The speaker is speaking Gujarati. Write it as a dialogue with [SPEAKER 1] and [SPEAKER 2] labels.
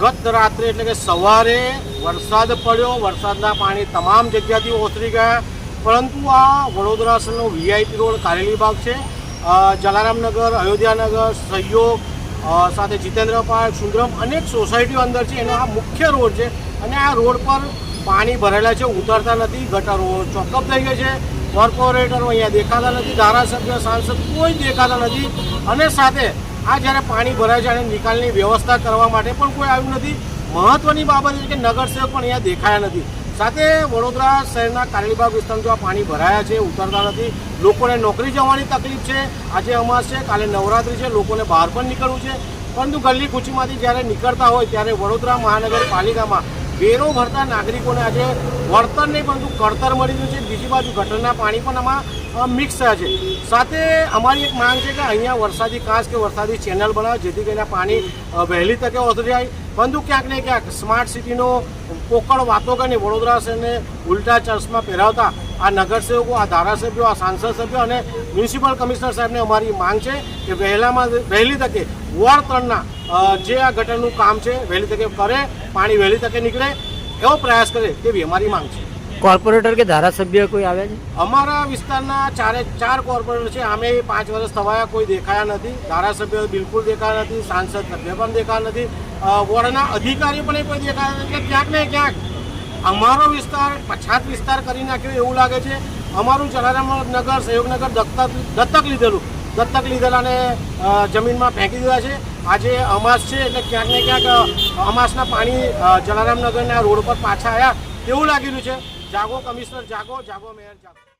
[SPEAKER 1] ગત રાત્રે એટલે કે સવારે વરસાદ પડ્યો. વરસાદના પાણી તમામ જગ્યાથી ઓસરી ગયા. પરંતુ આ વડોદરા વીઆઈપી રોડ કારેલી બાગ છે. જલારામનગર અયોધ્યાનગર સહયોગ સાથે જીતેન્દ્ર પાર્ક, સુંદરમ અનેક સોસાયટીઓ અંદર છે. એનો આ મુખ્ય રોડ છે અને આ રોડ પર પાણી ભરેલા છે. ઉતરતા નથી. ગટરો ચોકઅપ થઈ ગયા છે. કોર્પોરેટરો અહીંયા દેખાતા નથી. ધારાસભ્ય, સાંસદ કોઈ દેખાતા નથી. અને સાથે આ જ્યારે પાણી ભરાય છે અને નિકાલની વ્યવસ્થા કરવા માટે પણ કોઈ આવ્યું નથી. મહત્વની બાબત છે કે નગરસેવક પણ અહીંયા દેખાયા નથી. સાથે વડોદરા શહેરના કારેલીબાગ વિસ્તારમાં જો આ પાણી ભરાયા છે, ઉતરતા નથી, લોકોને નોકરી જવાની તકલીફ છે. આજે અમાસ છે, કાલે નવરાત્રિ છે, લોકોને બહાર પણ નીકળવું છે. પરંતુ ગલ્લી કૂચીમાંથી જ્યારે નીકળતા હોય ત્યારે વડોદરા મહાનગરપાલિકામાં વેરો ભરતા નાગરિકોને આજે વળતર નહીં, પરંતુ કળતર મળી રહ્યું છે. બીજી બાજુ ગટરના પાણી પણ આમાં મિક્સ થયા છે. સાથે અમારી એક માંગ છે કે અહીંયા વરસાદી કાંસ કે વરસાદી ચેનલ બનાવે, જેથી કરીને પાણી વહેલી તકે ઓસરી જાય. પરંતુ ક્યાંક ને ક્યાંક સ્માર્ટ સિટીનો પોકળ વાતો કરીને વડોદરા શહેરને ઉલટા ચર્ચમાં પહેરાવતા આ નગરસેવકો, આ ધારાસભ્યો, આ સાંસદ સભ્યો અને મ્યુનિસિપલ કમિશનર સાહેબને અમારી માંગ છે કે વહેલામાં વહેલી તકે વોર્ડ ત્રણના જે આ ગટરનું કામ છે, વહેલી તકે કરે, પાણી વહેલી તકે નીકળે એવો પ્રયાસ કરે તેવી અમારી માંગ છે.
[SPEAKER 2] કોર્પોરેટર કે ધારાસભ્ય કોઈ આવ્યા છે?
[SPEAKER 1] અમારા વિસ્તારના ચારે ચાર કોર્પોરેટર છે. અમે પાંચ વર્ષ થવાયા, કોઈ દેખાયા નથી. ધારાસભ્ય બિલકુલ દેખાયા નથી, સાંસદ સભ્ય પણ દેખાયા નથી. વોર્ડના અધિકારી પણ કોઈ દેખાયા નથી. ક્યાંક ને ક્યાંક અમારો વિસ્તાર પછાત વિસ્તાર કરી નાખ્યો એવું લાગે છે. અમારું જલારામ નગર, સહયોગનગર દત્તક દત્તક લીધેલું. દત્તક લીધેલાને જમીનમાં ફેંકી દીધા છે. આજે અમાસ છે એટલે ક્યાંક ને ક્યાંક અમાસના પાણી જલારામ જલારામનગરના રોડ પર પાછા આવ્યા તેવું લાગી રહ્યું છે. જાગો કમિશનર જાગો જાગો મેયર જાગો.